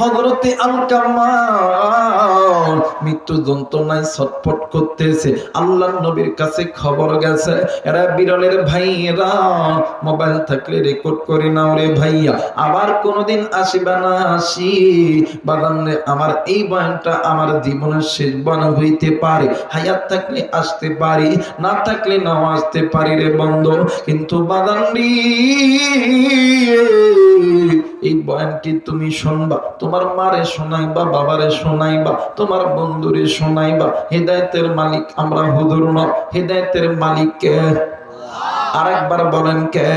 হজরতে আলকামা মৃত্যু যন্ত্রণায় ছটফট করতেছে। আল্লাহ নবীর কাছে খবর গেছে, এরা বিরলের ভাইয়েরা, মোবাইল থাকলে রেকর্ড করে নাও রে ভাইয়া। আবার কোনোদিন আসিবা না আসি। বাগান আমার এই বয়ানটা আমার জীবনের শেষ বয়ান হইতে পারে। হায়াত থাকলে আসতে পারি, না থাকলে নাও আসতে পারি রে বন্ধ। কিন্তু বাগান এই বয়ানটি তুমি শুনবা। তোমার মারে শোনাইবা, বাবারে শোনাইবা। তোমার বন্ধুরে শোনাইবা। হেদায়তের মালিক আমরা হুদুর ন হেদায়তের মালিক কে? আরেকবার বলেন কে?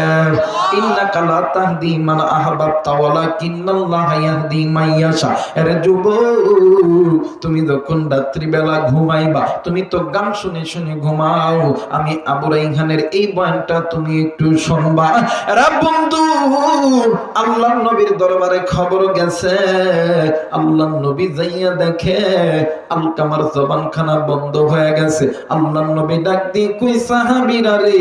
ইন্নাকা লা তাহদি মান আহবাবতা ওয়ালাকিন্নাল্লাহা ইয়াহদি মান ইয়াশা। আরে যুবক, তুমি যখন রাত্রি বেলা ঘুমাইবা, তুমি তো গান শুনে শুনে ঘুমাও। আমি আবু রাইহানের এই বয়ানটা তুমি একটু শুনবা। আরে বন্ধু, আল্লাহর নবীর দরবারে খবর গেছে। আল্লাহর নবী যাইয়া দেখে আলকামার জবানখানা বন্ধ হয়ে গেছে। আল্লাহর নবী ডাক দিয়ে, কই সাহাবীরা রে?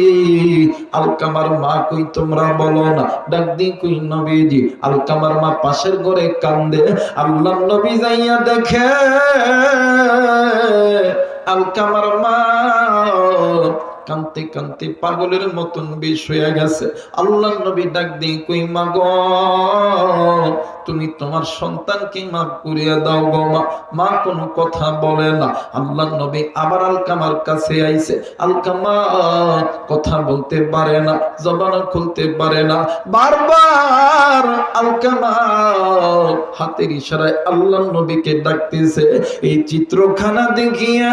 আলকামার মা, কই তোমরা বলো না। ডাক দি কই নবীজি আলকামার মা পাশের ঘরে কান্দে। আল্লাহর নবী যাইয়া দেখে আলকামার মা কান্তে কান্তে পাগলের মতন বিষ হয়ে গেছে। আল্লাহ নবী ডাক দিয়ে কই, মা গো, তুমি তোমার সন্তানকে মাফ করিয়া দাও গো মা। মা কোনো কথা বলে না। আল্লাহ নবী আবার আলকামার কাছে আইছে। আলকামা কথা বলতে পারে না জবান খুলতে পারে না। বারবার আলকামা হাতের ইশারায় আল্লাহ নবীকে ডাকতেছে। এই চিত্রখানা দেখিয়া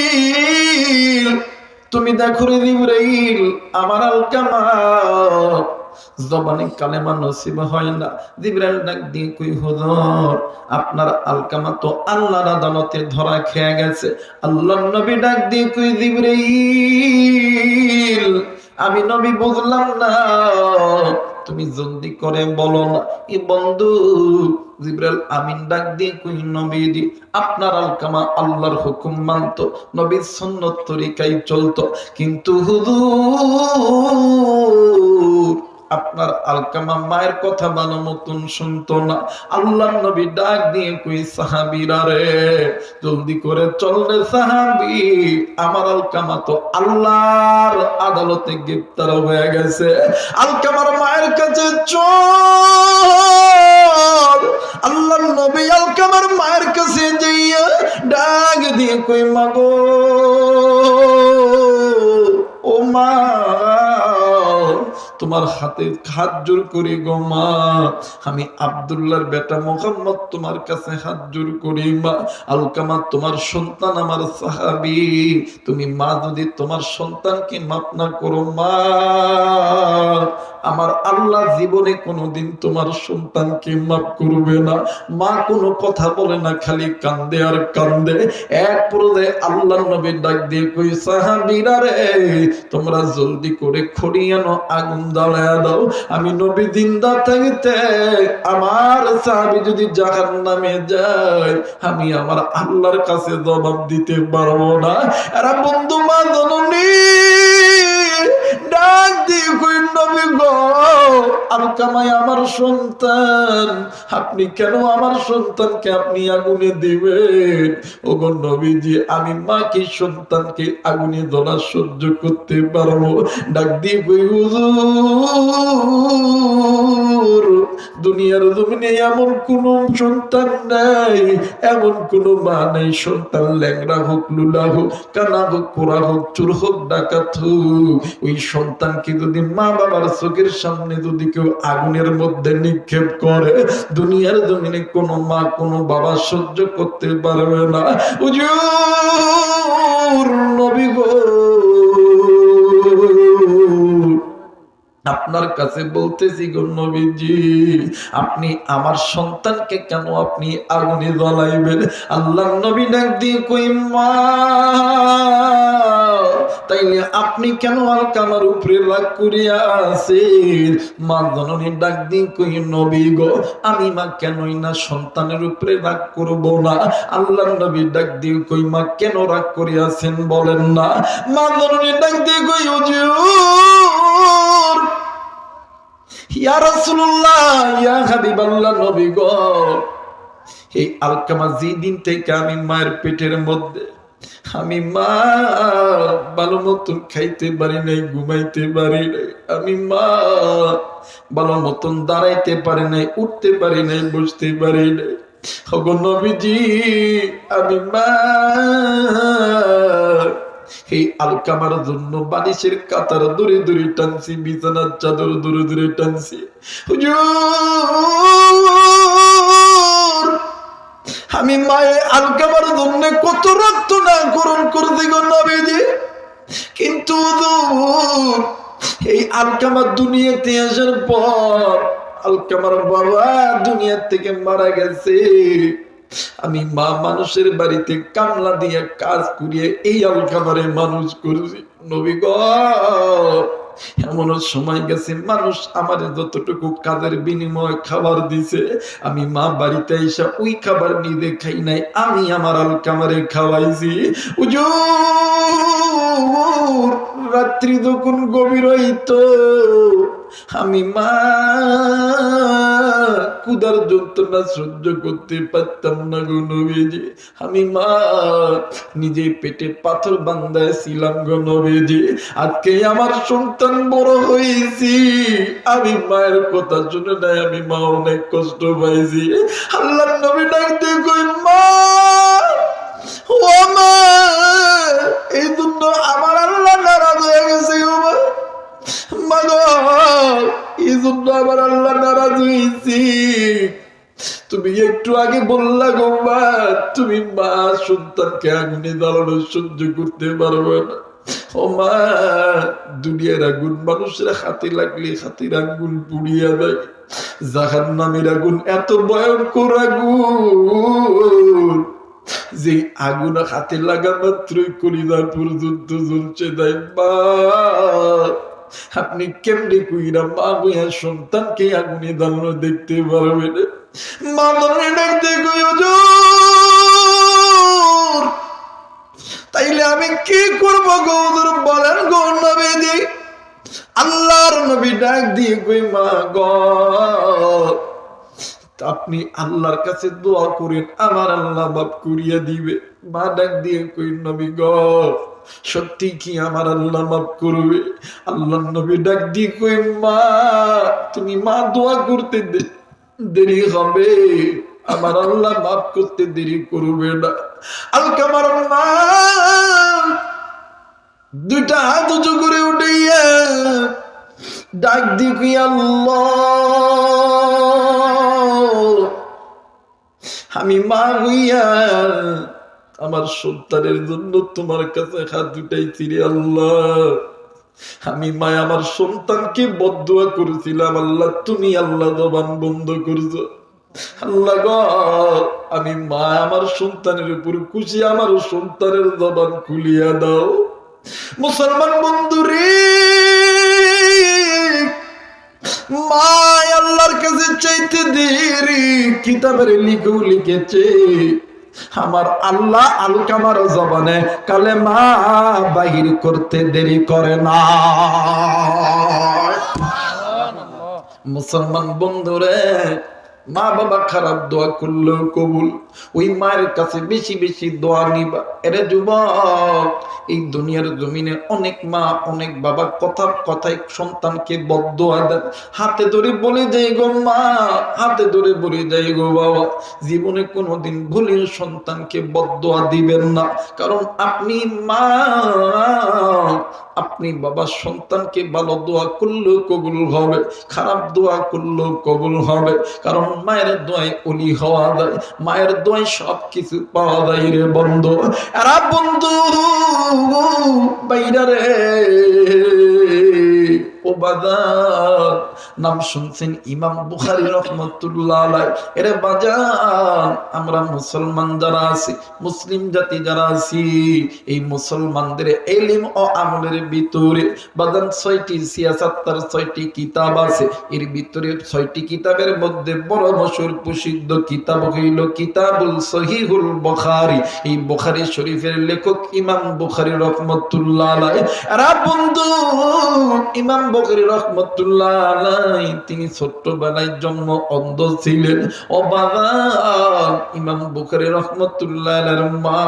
তুমি দেখো রে জিবরাইল, আমার আলকামা জবানে কালেমা নসিব হয় না। জিবরাইল ডাক দিয়ে কই, হুজুর, আপনার আলকামা তো আল্লাহর আদালতে ধরা খেয়ে গেছে। আল্লাহর নবী ডাক দিয়ে কই, জিব্রাইল আমি নবী বুঝলাম না। তুমি জলদি করে বলো না। এ বন্ধু, জিব্রাইল আমিন ডাক দিয়ে কই নবী দি? আপনার আলকামা আল্লাহর হুকুম মানতো, নবীর সুন্নত তরিকায় চলতো। কিন্তু হুজুর আপনার আলকামা মায়ের কথা ভালো মতন শুনতো না। আল্লাহ নবী ডাক দিয়ে কই, সাহাবিরা রে, জলদি করে চল রে সাহাবি। আমার আলকামা তো আল্লাহর আদালতে গ্রেপ্তার হয়ে গেছে। আলকামার মায়ের কাছে চল তোমার হাতে হাত জোর করি গো মা। আমি আবদুল্লাহর বেটা মোহাম্মদ তোমার কাছে হাত জোর করি মা। আলকামা তোমার সন্তান আমার সাহাবি। তুমি মা যদি তোমার সন্তানকে মাপ না করো মা। আমার আল্লাহ জীবনে কোনোদিন তোমার সন্তানকে মাফ করবে না। মা কোনো কথা বলে না, খালি কান্দে আর কান্দে। এক পর্যায়ে আল্লাহ নবী ডাক দিয়ে কই সাহাবীরা রে, তোমরা জলদি করে খড়িয়ানো আগুন জ্বালায়া দাও। আমি নবী জিন্দা থাকতে আমার সাহাবী যদি জাহান্নামে যায়, আমি আমার আল্লাহর কাছে জবাব দিতে পারব না। এরা বন্ধু মা জননী গো আপনি কেন আমার সন্তানকে আপনি আগুনে দিবেন? ওগো নবীজি, আমি মাকে সন্তানকে আগুনে ধরা সহ্য করতে পারব ডাক দিয়ে দুনিয়ার জমিনে এমন কোন সন্তান নাই, এমন কোন মা নেই, সন্তান ল্যাংড়া হোক, লুলা হোক, কানা হোক, পোড়া হোক, চুর হোক, ডাকাত ওই সন্তানকে যদি মা বাবার চোখের সামনে যদি কেউ আগুনের মধ্যে নিক্ষেপ করে, দুনিয়ার জমিনে কোনো মা, কোনো বাবা সহ্য করতে পারবে না। উজুর নবী গো। আপনার কাছে বলতেছি গো নবীজি, আপনি আমার সন্তানকে কেন আপনি আগুনে জ্বলাইবেন? আল্লাহ নবী ডাক দিয়ে কই, মা আপনি কেন আলকামার উপরে রাগ করিয়া ডাক দিয়ে কই, নবী গো, আমি মা কেনই না সন্তানের উপরে রাগ করব না? আল্লাহ নবী ডাক দিয়ে কই, মা কেন রাগ করিয়াছেন বলেন না? মা ডাক দিয়ে কই, হুজুর, ইয়া রাসূলুল্লাহ, ইয়া হাবিবাল্লাহ, নবী গো, এই আলকামা যেদিন থেকে আমি মায়ের পেটের মধ্যে আমি মা, ভালো মতন খাইতে পারি নাই, ঘুমাইতে পারি নাই। আমি মা, ভালো মতন দাঁড়াইতে পারি নাই, উঠতে পারি নাই, বসতে পারি নাই। নবীজি, আমি মা, এই আলকামার জন্য বালিশের কাতার দূরে দূরে টানছি, বিছানার চাদর দূরে দূরে টানছি। হুজুর! আমি মায়ের আলকামার জন্য কত রক্ত না করণ করতে গো নবীজি। কিন্তু এই আলকামার দুনিয়াতে আসার পর আলকামার বাবা দুনিয়া থেকে মারা গেছে। আমি মা মানুষের বাড়িতে কামলা দিয়ে কাজ করিয়ে এই আলকামারে মানুষ করছি। নবী গ এমন সময় গেছে, মানুষ আমার যতটুকু কাজের বিনিময়ে খাবার দিছে, আমি মা বাড়িতে এসে ওই খাবার নিজে খাই নাই, আমি আমার আল কামারে খাওয়াইছি। উজুর রাত্রি যখন গভীর হইতো আমি মা কুদার যন্ত্রণা সহ্য করতে পারতাম না গো নবীজি। আমি মা নিজে পেটে পাথর বান্ধায় ছিলাম গো নবীজি। আজকে আমার সন্তান বড় হয়েছি। আমি মায়ের কথা শুনে নাই, আমি মা অনেক কষ্ট পাইছি। আল্লাহ নবী ডাক দিয়ে কই মা, ও মা, এই জন্য আমার আল্লাহ নারাজ হয়ে গেছে গো মা। এই জন্য আমার আল্লাহ নারাজ হয়েছি। তুমি একটু আগে বললা গো মা, তুমি মা সন্তানকে আগুনে সহ্য করতে পারবে না। ও মা, দুনিয়ার আগুন হাতে লাগলে হাতের দেয়। জাহান নামের আগুন এত ভয়ঙ্কর আগুন যে আগুন হাতে লাগা মাত্রই কলিজা পর্যন্ত জ্বলছে দেয় মা। আপনি কেমনি কুইরা মা বইয়া সন্তানকে আগুনে দাঁড়ানো দেখতে পারবেন? মা মনে ডাকতে তাইলে আমি কি করব গো হুজুর, বলেন গো নবীজি। আল্লাহর নবী ডাক দিয়ে কই, মা গো আপনি আল্লাহর কাছে দোয়া করেন, আমার আল্লাহ বাপ করিয়া দিবে। মা ডাক দিয়ে কই নবী গ, সত্যি কি আমার আল্লাহ মাফ করবে? আল্লাহ নবী ডাক দিয়ে কই মা, তুমি মা দোয়া করতে দেরি হবে। আমার আল্লাহ মাফ করতে দেরি করবে না। আলকামার মা, দুইটা হাত উঁচু করে উঠাইয়া ডাক দিকি আল্লাহ আমি মা হইয়া আমার সন্তানের জন্য তোমার কাছে হাত দুটাই রে আল্লাহ। আমি মা, আমার সন্তানকে বদুয়া করেছিলাম, আল্লাহ তুমি আল্লাহ জবান বন্ধ করছ। আল্লাহ গো, আমি মা, আমার সন্তানের উপর খুশি, আমার সন্তানের জবান খুলিয়া দাও। মুসলমান বন্ধু রে মা আল্লাহর কাছে চাইতে দেরি কিতাবের লিখেও লিখেছে। আমার আল্লাহ আলকামার জবানে কালে মা বাহির করতে দেরি করে না। মুসলমান বন্ধুরে মা বাবা খারাপ দোয়া করলেও কবুল। ওই মায়ের কাছে বেশি বেশি দোয়া নিবা। এরে যুবক, এই দুনিয়ার জমিনে অনেক মা, অনেক বাবা কথা, কথায় সন্তানকে বদোয়া দেন। হাতে ধরে বলে যাই গো মা, হাতে ধরে বলে যাই গো বাবা। জীবনে কোনোদিন ভুলেও সন্তানকে বদোয়া দিবেন না। কারণ আপনি মা আপনি বাবার সন্তানকে ভালো দোয়া করলেও কবুল হবে, খারাপ দোয়া করলেও কবুল হবে। কারণ মায়ের দোয়ায় অলি হওয়া যায়, মায়ের দোয়ায় সব কিছু পাওয়া যায় রে বন্ধু। এরা বন্ধু বাইরা রে। নাম শুনছেন ইমাম বুখারি রহমতুল্লাহ আমরা মুসলমান যারা আছি, মুসলিম জাতি যারা আছি, এই মুসলমানদের এলিম ও আমলের ভিতরে ছয়টি ছয়টি কিতাব আছে। এর ভিতরে ছয়টি কিতাবের মধ্যে বড় মশুর প্রসিদ্ধ কিতাব হইল কিতাবুল সহিহুল বুখারী। এই বুখারী শরীফের লেখক ইমাম বুখারী রহমতুল্লাহ আরে বন্ধু, ইমাম বুখারী রহমতুল্লাহ আলাই তিনি ছোট্টবেলায় জন্ম অন্ধ ছিলেন। ও বাবা, ইমাম বুখারী রহমতুল্লাহ মা,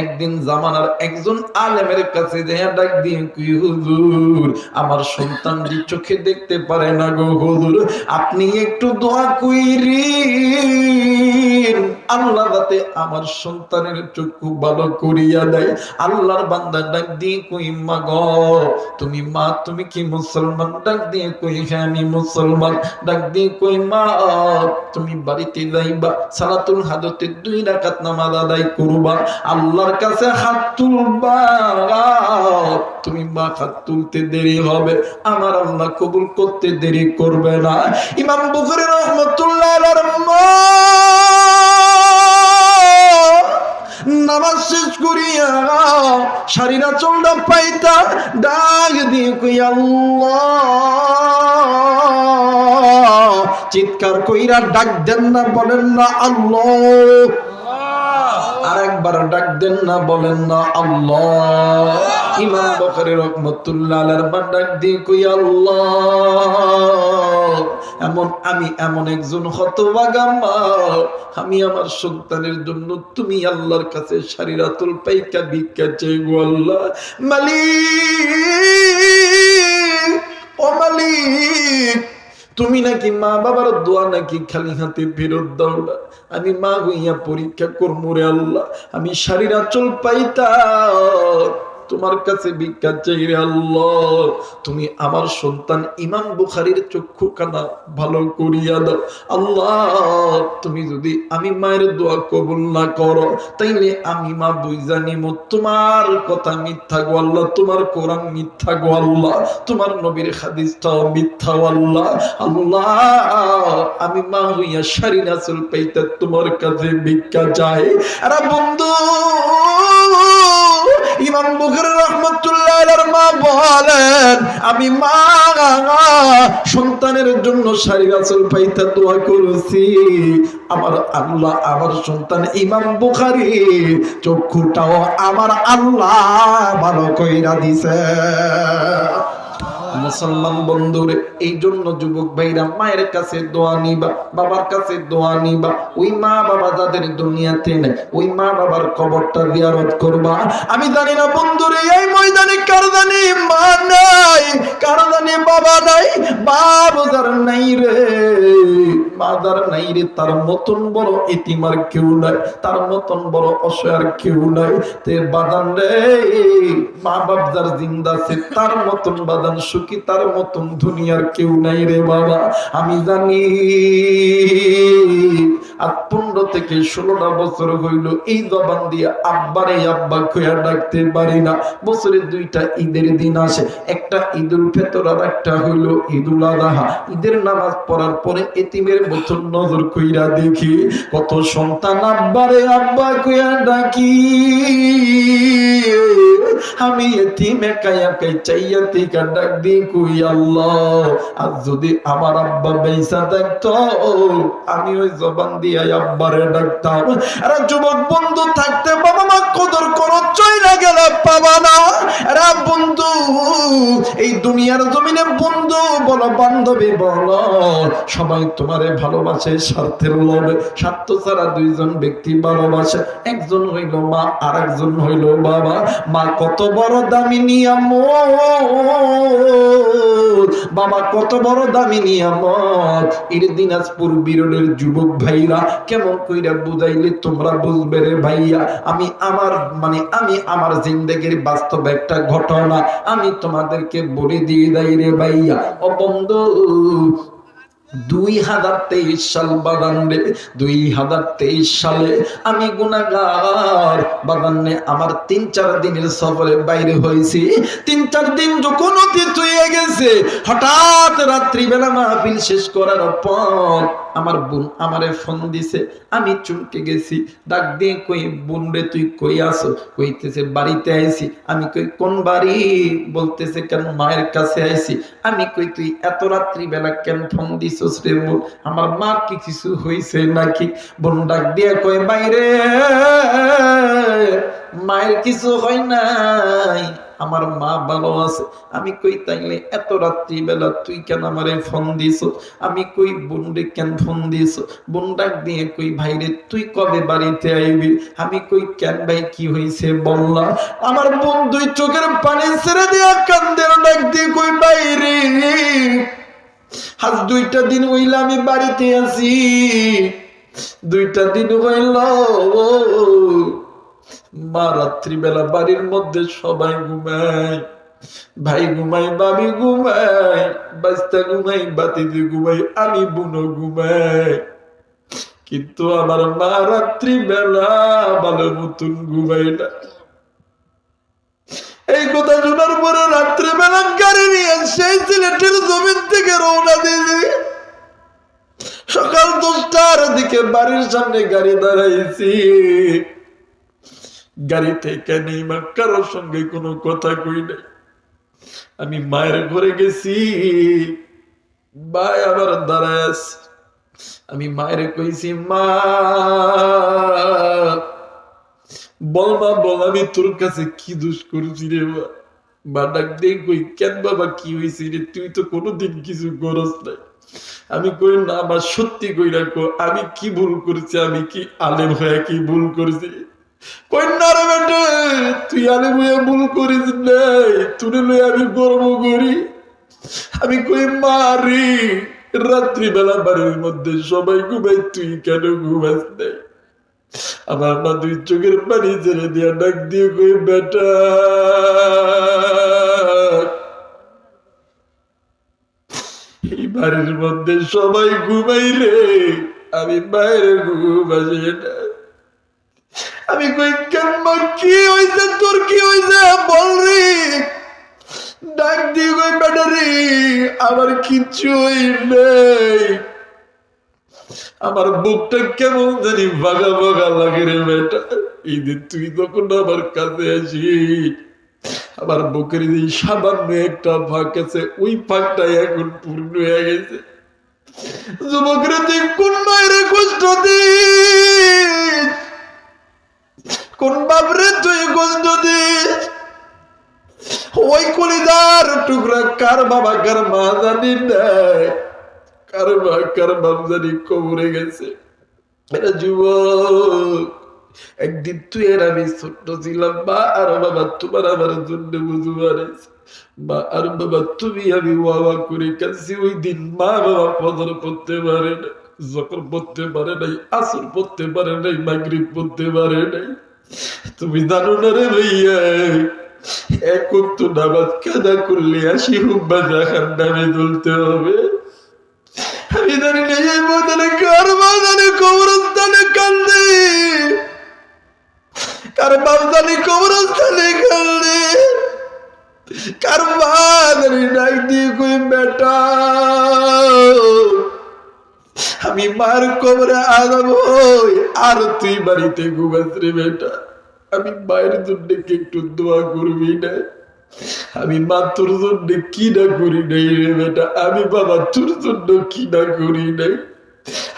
একদিন জামানার একজন আলেমের কাছে যে ডাক দিয়ে কি হুজুর, আমার চোখে দেখতে পারে না গো হুজুর, আপনি একটু দোয়া কইরিন। আল্লাহ যাতে আমার সন্তানের চক্ষু ভালো করিয়া দেয়। আল্লাহর বান্দা ডাক দিয়ে কই, মা গো, তুমি মা, তুমি কি মুসলমান, ডাক দিয়ে কই আমি মুসলমান? ডাক দিয়ে কই, মা, তুমি বাড়িতে যাইবা, সালাতুল হাজতে দুই রাকাত নামাজ আদায় করবা, আল্লাহর কাছে হাত তুলবা, তুমি মা, হাত তুলতে দেরি হবে, আমার আল্লাহ কবুল করতে দেরি করবে না। ইমাম বুখারী রহমাতুল্লাহ মা নামাজ শেষ করিয়া শাড়িরা চোলটা পাইতা, ডাক দিয়ে কই আল্লাহ। চিৎকার কইরা ডাক দেন না, বলেন না আল্লাহ। ডাক দেন না, বলেন না, আল্লাহ। ইমাম ডাক দিয়ে কই, আল্লাহ। এমন আমি এমন একজন হতভাগা মা, আমি আমার সন্তানের জন্য তুমি আল্লাহর কাছে শারীরাতুল পাইকা ভিক্ষা চাই আল্লাহ। মালিক, ও মালিক তুমি নাকি মা বাবার দোয়া নাকি খালি হাতে ফেরত দাও না? আমি মা হইয়া পরীক্ষা করব রে আল্লাহ, আমি শাড়ির চল পাইতা তোমার কাছে ভিক্ষা চাইবে আল্লাহ। তুমি আমার সন্তান ইমাম বুখারির চক্ষু কানা ভালো করিয়া দাও। আল্লাহ, তুমি যদি আমি মায়ের দোয়া কবুল না করো, তাইলে আমি মা বুঝা নিব তোমার কথা মিথ্যা গো আল্লাহ, তোমার কোরআন মিথ্যা গো আল্লাহ, তোমার নবীর হাদিসটাও মিথ্যা আল্লাহ। আল্লাহ, আমি মা হইয়া সারি নাচল পাইতে তোমার কাছে ভিক্ষা চাই। আরে বন্ধু ইমাম বুখারী রহমতুল্লাহ মা বলেন, আমি মা, সন্তানের জন্য সারি আচল পাইতে দোয়া করছি। আমার আল্লাহ, আমার সন্তান ইমাম বুখারি, চক্ষুটাও আমার আল্লাহ ভালো কইরা দিছে। মুসলমান বন্ধুরে এই জন্য যুবক ভাইরা, মায়ের কাছে দোয়া নিবা, বাবার কাছে দোয়া নিবা। ওই মা বাবা যাদের দুনিয়াতে নেই, ওই মা বাবার কবরটা জিয়ারত করবা। আমি জানি না বন্ধুরে, এই ময়দানে কার জানি মা নাই, কার জানি বাবা নাই বাবু যার নাই রে। মা যার নাই রে, তার মতন বড় এতিমার কেউ নাই, তার মতন বড় অসহায় কেউ নাই। তে বাদান রে, মা বাপ যার জিন্দা আছে, তার মতন বাদান সুখী তার মতন দুনিয়ার কেউ নাই রে বাবা? আমি জানি। আর পনেরো থেকে ষোলোটা বছর হইল, এই জবান দিয়ে আব্বারে আব্বা খুঁয়া ডাকতে পারি না। বছরে দুইটা ঈদের দিন আসে, একটা ঈদুল ফেতর আর একটা হইল ঈদুল আদাহা ঈদের নামাজ পড়ার পরে এতিমের বছর নজর কইরা দেখি, কত সন্তান আব্বারে আব্বা খুঁয়া ডাকি। আমি এতিম একাই একাই চাইয়া থেকে ডাক যদি আমার আব্বা জবান দিয়ে আব্বারে আর যুবক বন্ধু থাকতে বাবা মা কদর করো দুইজন ব্যক্তি ভালোবাসে। একজন হইল মা আর একজন হইল বাবা। মা কত বড় দামি নিয়ামত। বাবা কত বড় দামি নিয়ামত। এর দিনাজপুর বিরলের যুবক ভাইরা কেমন কইরা বুঝাইলে তোমরা বুঝবে রে ভাইয়া? আমি আমার মানে আমি আমার জিন্দগির বাস্তব একটা ঘটনা আমি তোমাদেরকে বলে দিয়ে দেয় রে ভাইয়া। ও বন্ধু, দুই হাজার তেইশ সাল দুই হাজার তেইশ সালে আমি আমার তিন চার দিনের সফরে বাইরে হয়েছি। তিন চার দিন যখন অতীত হয়ে গেছে, হঠাৎ রাত্রিবেলা মাহফিল শেষ করার পর আমার বোন আমারে ফোন দিছে, আমি চুমকে গেছি। ডাক দিয়ে কই, বোন রে, তুই কই আসো কইতেছে, বাড়িতে আইছি। আমি কই, কোন বাড়ি? বলতেছে, কেন মায়ের কাছে আইছি? আমি কই, তুই এত রাত্রিবেলা কেন ফোন দিছস রে বোন? আমার মা কি কিছু হইছে নাকি? বোন ডাক দিয়ে কই বাইরে, মায়ের কিছু হয় নাই। আমার মা ভালো আছে। আমি কই, তাইলে এত রাত্রি বেলা তুই কেন আমারে ফোন দিছ? আমি কই, বোনরে কেন ফোন দিছ? বোন ডাক দিয়ে কই, ভাইরে, তুই কবে বাড়িতে আইবি? আমি কই, কেন ভাই, কি হইছে বললাম আমার বোন দুই চোখের পানি ছেড়ে দিয়া কান্দের ডাক দিয়ে কই বাইরে আজ দুইটা দিন হইলে আমি বাড়িতে আছি। দুইটা দিন হইল মা রাত্রিবেলা বাড়ির মধ্যে সবাই ঘুমায়। ভাই ঘুমাই বাবি ঘুমাই বাস্তা ঘুমাই বাতিতে ঘুমাই আমি বুনো ঘুমাই কিন্তু আমার মা রাত্রিবেলা ভালো মতন ঘুমাই না। এই কথা শোনার পরে রাত্রিবেলা গাড়ি নিয়ে সেই সিলেটের জমিন থেকে রওনা দিয়েছি সকাল দশটার দিকে বাড়ির সামনে গাড়ি দাঁড়াইছি। গাড়ি থেকে নেই মা কারোর সঙ্গে কোনো কথা কই নাই। আমি মায়ের ঘরে গেছি, ভাই আবার দাঁড়ায় আছে। আমি মায়ের কইছি, মা, বল মা, বল, আমি তোর কাছে কি দোষ করছি রে মা? ডাক দিয়ে কই, কেন বাবা, কি হয়েছে রে? তুই তো কোনোদিন কিছু করস নাই। আমি কই, না আমার সত্যি কই রাখো আমি কি ভুল করেছি? আমি কি আলেম হয়ে কি ভুল করেছি? কই না রে বেটে, তুই আলেম হয়ে ভুল করিস তুলে লই আমি গর্ব করি। আমি কই, মারি বাড়ির মধ্যে সবাই ঘুমাই, তুই কেন ঘুমাস আমার মা দুই চোখের পানি দিয়া ডাক দিয়ে কই, বেটা, এই বাড়ির মধ্যে সবাই ঘুমাই রে, আমি বাইরে ঘুম না। আমি কই কেন কি হইছে? তোর কি হইছে? বল রে। ডাক দিয়ে কই, বেটা রে, আমার কিছুই নেই। আমার বুকটা কেমন জানি বাগা বাগা লাগে রে বেটা। এই যে তুই তখন আমার কাছে আসি, আমার বুকের যে সামান্য একটা ফাঁক আছে, ওই ফাঁকটাই এখন পূর্ণ হয়ে গেছে। যুবকরা তুই কোন মায়ের কষ্ট দিস? কোন বাবরে তুই দিস ওই কলিদার টুকরা কার বাবা, কার মা জানি কার মা, কার বাপ জানি কবরে গেছে। একদিন তুই আর আমি ছোট্ট ছিলাম আর বাবা তোমার আমার জন্য বুঝু মারেছে মা আর বাবা, তুমি আমি বাবা করে কাছে ওই দিন মা বাবা ফজর পড়তে পারে না যখন পড়তে পারে নাই, আসর পড়তে পারে নাই, মাগরিব পড়তে পারে নাই। তুমি জানো না রে ভাইয়া এখন তো নামাজ কাদা করলে আসি হুব্বা দেখার নামে তুলতে হবে। আমি জানি কার ময়দানে, কবরস্থানে কান্দে। কার কবরস্থানে কান্দে। কার মা ডাক দিয়ে কই বেটা। আমি মার কবরে হই আর তুই বাড়িতে ঘুমাস রে বেটা। আমি মায়ের জন্য কি একটু দোয়া করবি না? আমি মা তোর জন্য কি না করি নাই রে বেটা? আমি বাবা তোর জন্য কি না করি নাই?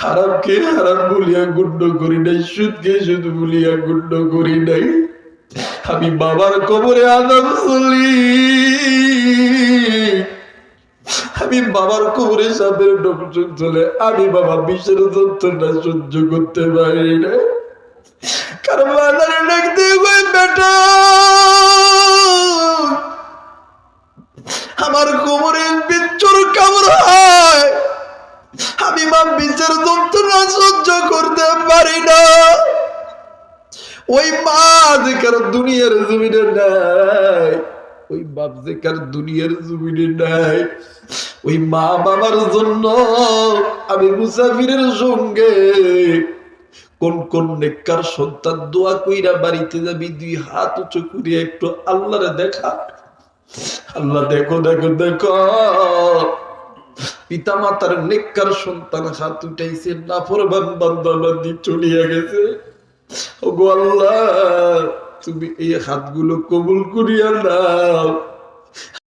হারামকে হারাম বলিয়া গুণ্ড করি নাই সুদকে সুদ বলিয়া গুণ্ড করি নাই। আমি বাবার কবরে আদাম চলি আমি বাবার কবরে সাপের ডকচক চলে, আমি বাবা বিষের যন্ত্রণা সহ্য করতে পারি না। কারণ আমার কোমরে হয়। আমি মা বিচার সহ্য করতে পারি না। ওই যেকার দুনিয়ার জমিনে নাই। ওই বাপ যেকার দুনিয়ার জমিনে নাই। ওই মা বাবার জন্য আমি মুসাফিরের সঙ্গে কোন কোন নেককার সন্তান দোয়া কইরা বাড়িতে যাবি, দুই হাত উঁচু করিয়া একটু আল্লাহরে দেখা। আল্লাহ দেখো দেখো দেখো। পিতা মাতার নেককার সন্তান হাত উঠাইছে, নাফরমান বান্দা বান্দি চলিয়া গেছে। ওগো আল্লাহ তুমি এই হাতগুলো কবুল করিয়া নাও।